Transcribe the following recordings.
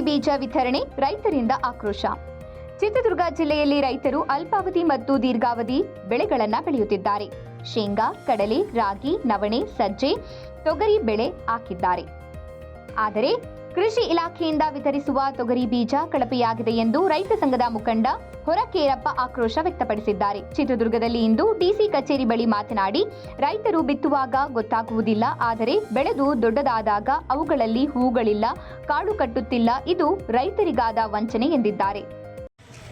ಬೀಜ ವಿತರಣೆ, ರೈತರಿಂದ ಆಕ್ರೋಶ. ಚಿತ್ರದುರ್ಗ ಜಿಲ್ಲೆಯಲ್ಲಿ ರೈತರು ಅಲ್ಪಾವಧಿ ಮತ್ತು ದೀರ್ಘಾವಧಿ ಬೆಳೆಗಳನ್ನ ಬೆಳೆಯುತ್ತಿದ್ದಾರೆ. ಶೇಂಗಾ, ಕಡಲೆ, ರಾಗಿ, ನವಣೆ, ಸಜ್ಜೆ, ತೊಗರಿ ಬೆಳೆ ಹಾಕಿದ್ದಾರೆ. ಆದರೆ ಕೃಷಿ ಇಲಾಖೆಯಿಂದ ವಿತರಿಸುವ ತೊಗರಿ ಬೀಜ ಕಳಪೆಯಾಗಿದೆ ಎಂದು ರೈತ ಸಂಘದ ಮುಖಂಡ ಹೊರಕೇರಪ್ಪ ಆಕ್ರೋಶ ವ್ಯಕ್ತಪಡಿಸಿದ್ದಾರೆ. ಚಿತ್ರದುರ್ಗದಲ್ಲಿ ಇಂದು ಡಿಸಿ ಕಚೇರಿ ಬಳಿ ಮಾತನಾಡಿ, ರೈತರು ಬಿತ್ತುವಾಗ ಗೊತ್ತಾಗುವುದಿಲ್ಲ, ಆದರೆ ಬೆಳೆದು ದೊಡ್ಡದಾದಾಗ ಅವುಗಳಲ್ಲಿ ಹೂಗಳಿಲ್ಲ, ಕಾಡು ಕಟ್ಟುತ್ತಿಲ್ಲ, ಇದು ರೈತರಿಗಾದ ವಂಚನೆ ಎಂದಿದ್ದಾರೆ.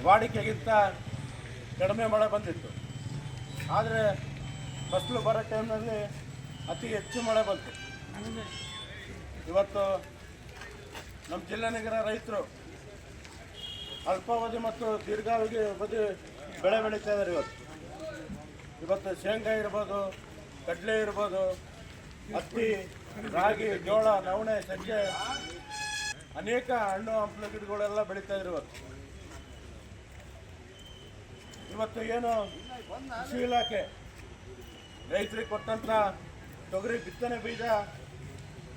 ವಾಡಿಕೆಗಿಂತ ಕಡಿಮೆ ಮಳೆ ಬಂದಿತ್ತು. ಆದರೆ ಬರೋ ಅತಿ ಹೆಚ್ಚು ಮಳೆ ಬಂತು. ಇವತ್ತು ನಮ್ಮ ಜಿಲ್ಲೆನಗರ ರೈತರು ಅಲ್ಪಾವಧಿ ಮತ್ತು ದೀರ್ಘಾವಧಿ ಬದಿ ಬೆಳೆ ಬೆಳೀತಾ ಇದ್ದಾರೆ ಇವತ್ತು. ಇವತ್ತು ಶೇಂಗಾ ಇರ್ಬೋದು, ಕಡಲೆ ಇರ್ಬೋದು, ಹತ್ತಿ, ರಾಗಿ, ಜೋಳ ನವಣೆ ಸಜ್ಜೆ, ಅನೇಕ ಹಣ್ಣು, ಹಂಪಲು ಗಿಡಗಳೆಲ್ಲ ಬೆಳೀತಾ ಇದ್ರು ಇವತ್ತು. ಇವತ್ತು ಏನು ಕೃಷಿ ಇಲಾಖೆ ರೈತರಿಗೆ ಕೊಟ್ಟಂತ ತೊಗರಿ ಬಿತ್ತನೆ ಬೀಜ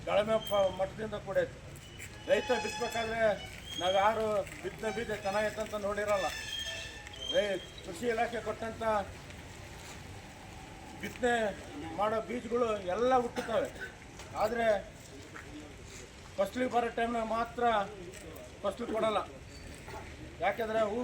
ಕಳಮೆ ಮಟ್ಟದಿಂದ ಕೂಡೈತೆ ರೈತ ಬಿತ್ತಬೇಕಾದ್ರೆ ನಾವು ಯಾರು ಬಿದ್ದ ಬೀಜ ಅಂತ ನೋಡಿರಲ್ಲ. ರೈ ಕೃಷಿ ಇಲಾಖೆ ಕೊಟ್ಟಂತ ಬಿತ್ತನೆ ಮಾಡೋ ಬೀಜಗಳು ಎಲ್ಲ ಹುಟ್ಟುತ್ತವೆ. ಆದರೆ ಫಸ್ಲಿಗೆ ಬರೋ ಟೈಮ್ನಾಗ ಮಾತ್ರ ಫಸ್ಲು ಕೊಡಲ್ಲ. ಯಾಕೆಂದರೆ ಹೂ